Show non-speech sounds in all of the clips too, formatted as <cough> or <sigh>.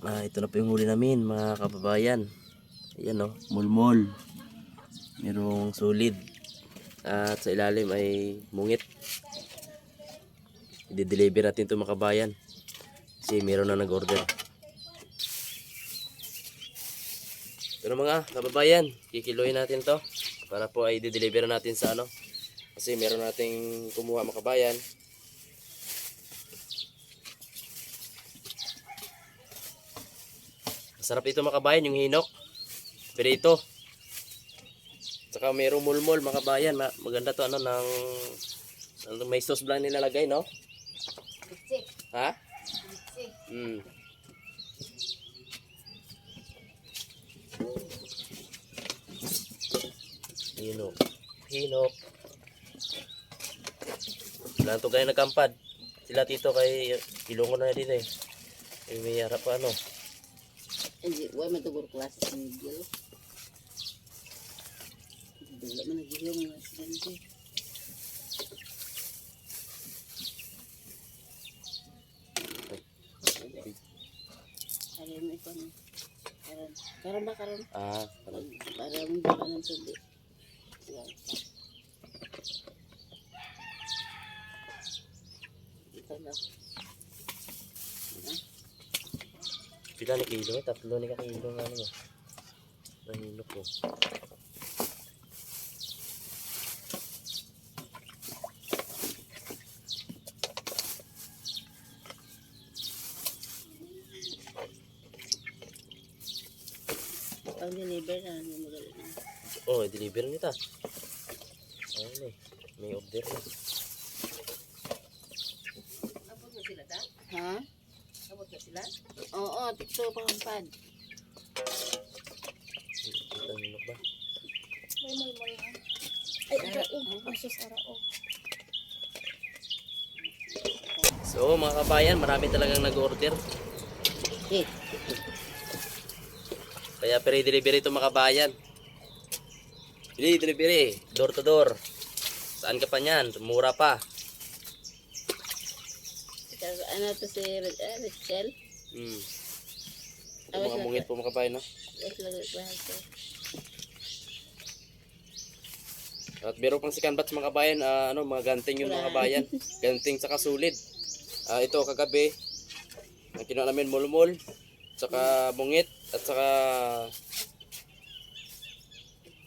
Ah, ito na po yung huli namin mga kababayan. Ayan o, mulmol. Merong solid. At sa ilalim ay mungit. I-deliver natin ito mga kabayan. Kasi meron na nag-order. Pero mga kababayan, kikiluhin natin to para po ay i-deliver natin sa ano. Kasi meron nating kumuha mga kabayan. Masarap ito mga kabayan, yung hinok. Pirito. Saka mayroong mulmol mga kabayan. Ma- Maganda to ano ng ano, may sauce blanc nilalagay, no? Ha? Mm. Hinok. Hinok. Wala to kayo nagkampad. Sila tito kay ilungo na din eh. Eh, may harap ano. Hindi, wala man ito klase sa Miguel. Wala man nagihiyong mga estudyante. Ayaw mo ito. no? Karon. Karon ba karon? Ah, parang Para mo dala ng tubig. Yan. Ito na. Pila ni kilo. Tatlo ni ka kilo nga ano eh. Nahilok ko. Pang deliver na. Ano magaling na. Oh, i-deliver nita. Ayun eh. May order na. Abot na sila ta? Ha? Sila? Oo, tikso pangampad. Ito hinok ba? May may may ha? Ay, arao. Masus arao. So mga kabayan, marami talagang nag-order. Eh, Kaya pere delivery ito mga kabayan. Pili delivery, door to door. Saan ka pa niyan? Mura pa. ito- ano to si Red- Hmm. Ito mga mungit po mga. No? Yes, bahal ko. At meron pang si Canvas mga kabayan, ah, ano, mga ganting yung mga kabayan. <laughs> Ganting sa kasulid. Ah, ito kagabi, ang kinuha namin mulmul, saka mungit, at saka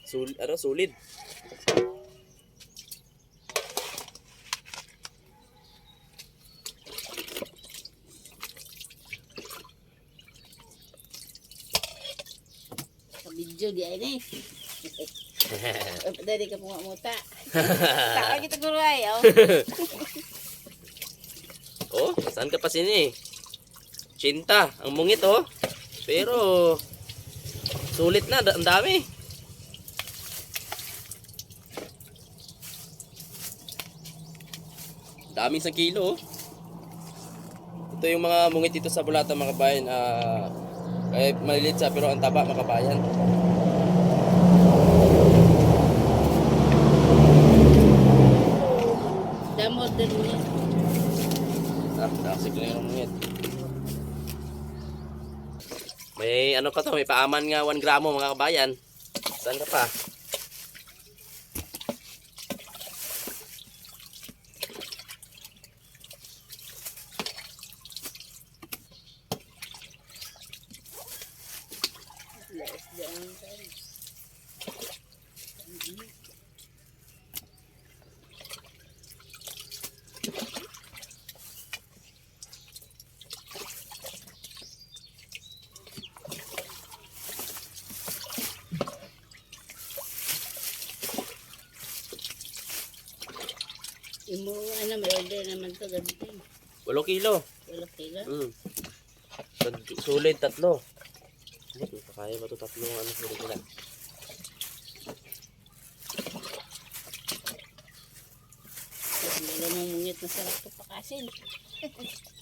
sul ano, sulid. Video di ay ni. <laughs> Dali ka punga muta. <laughs> Taka kita guray, oh. <laughs> oh, saan ka pa sini? Chinta, ang mungit oh. Pero sulit na, ang dami. Daming isang kilo oh. Ito yung mga mungit dito sa Bulata mga kabayan. Ah, kahit maliliit siya pero ang taba mga kabayan. Damo din niya. Lang yung mungit. May ano pa to, may paaman nga 1 gramo mga kabayan. Saan ka pa? Laos di ang tayo. Imo ano may order naman to ganito. 8 kilo. Wala kila. Mm. Sulit tatlo. Hindi kaya ba ito tatlo ano sulit nila? Wala mong mungit na sarap to pakasin. <laughs>